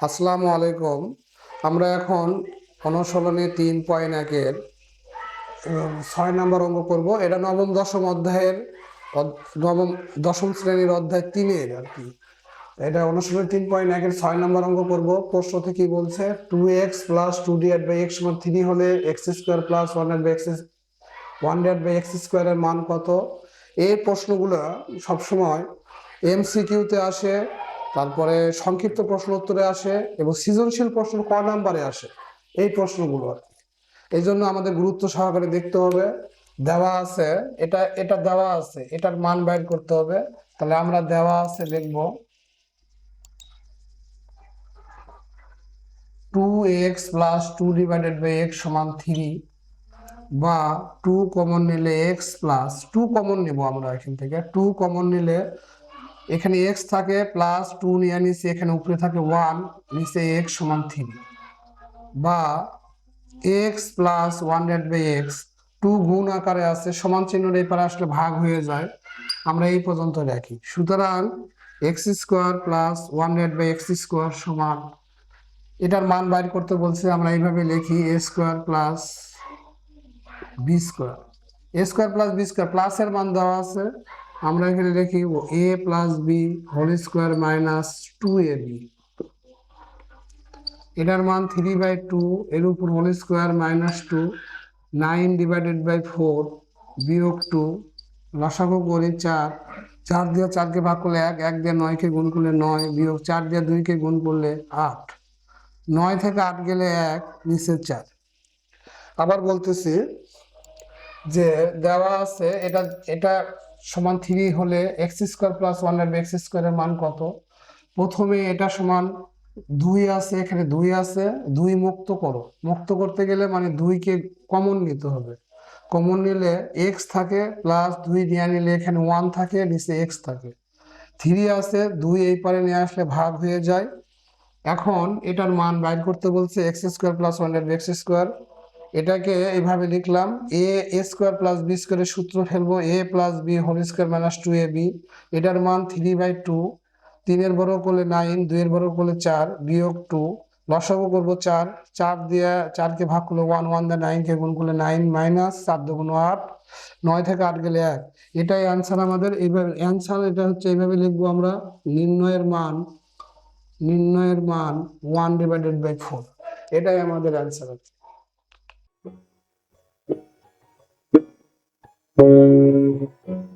আসসালামু আলাইকুম। আমরা এখন অনুশীলনে তিন পয়েন্ট একের ছয় নম্বর অঙ্ক করব। এটা নবম, দশম অধ্যায়ের অধ- নবম, দশম শ্রেণির অধ্যায় তিনের আর কি। এটা অনুসরণে তিন পয়েন্ট একের ছয় নম্বর অঙ্ক করব। প্রশ্নতে কি বলছে two x plus two divide by x সমান থ্রি হলে x square plus one by x one divide by x স্কোয়ারের মান কত? এই প্রশ্নগুলো সবসময় এমসিকিউতে আসে। তারপরে সংক্ষিপ্ত প্রশ্ন উত্তরে আসে এবং সৃজনশীল প্রশ্ন ক নাম্বারে আসে। এই প্রশ্নগুলো আর। এই জন্য আমাদের গুরুত্ব সহকারে দেখতে হবে। দেওয়া আছে, এটা এটা দেওয়া আছে, এটার মান বাইর করতে হবে। তাহলে আমরা দেওয়া আছে লিখব two x plus two divided by x সমান থ্রি বা টু কমন নিলে এক্স প্লাস টু কমন নিব আমরা এখান থেকে। টু কমন নিলে এখানে এক্স থাকে প্লাস টু নিয়ে নিচে, এখানে উপরে থাকে ওয়ান নিচে এক্স সমান থ্রি বা x plus one divided by x two গুণ আকারে আছে, সমান চিহ্নের এই পারে আসলে ভাগ হয়ে যায়। আমরা এই পর্যন্ত রাখি সুতরাং x square plus one divided by x square সমান, এটার মান বাইর করতে বলছে, আমরা এইভাবে লিখি a square plus b square a square plus b square প্লাসের মান দেওয়া আছে আমরা এখানে লিখি a plus b whole square minus two a b এটার মান থ্রি বাই টু এর উপর whole square minus two nine divided by four বিয়োগ টু লসাগু করি চার। চার দিয়ে চারকে ভাগ করলে এক এক দিয়ে নয়কে গুণ করলে নয় বিয়োগ চার দিয়ে দুইকে গুণ করলে আট। নয় থেকে আট গেলে এক, নিচে চার। আবার বলতেছি যে দেওয়া আছে, এটা এটা সমান থ্রি হলে x square plus one x স্কোয়ারের মান কত? প্রথমে এটা সমান দুই আছে, এখানে দুই আছে, দুই মুক্ত করো। মুক্ত করতে গেলে মানে দুইকে কমন নিতে হবে। কমন নিলে এক্স থাকে প্লাস দুই নিয়ে নিলে এখানে ওয়ান থাকে, নিচে এক্স থাকে। থ্রি আছে, দুই এই পারে নিয়ে আসলে ভাগ হয়ে যায়। এখন এটার মান বাইর করতে বলছে x square plus one x square. এটাকে এইভাবে লিখলাম, a a square plus b স্কোয়ারের সূত্র ফেলব, a plus b whole square minus two a b, এটার মান থ্রি বাই টু, তিনের বড় করলে নাইন, দুইয়ের বড় করলে চার, বিয়োগ টু, লসাগু করব চার চার দিয়ে চারকে ভাগ করলে ওয়ান ওয়ান দিয়ে নাইনকে গুণ করলে নাইন মাইনাস চার দুগুণ আট, নয় থেকে আট গেলে এক। এটাই অ্যান্সার আমাদের এইভাবে অ্যান্সার এটা হচ্ছে এইভাবে লিখব আমরা, নির্ণয়ের মান নির্ণয়ের মান ওয়ান ডিভাইডেড বাই ফোর এটাই আমাদের অ্যান্সার Thank you.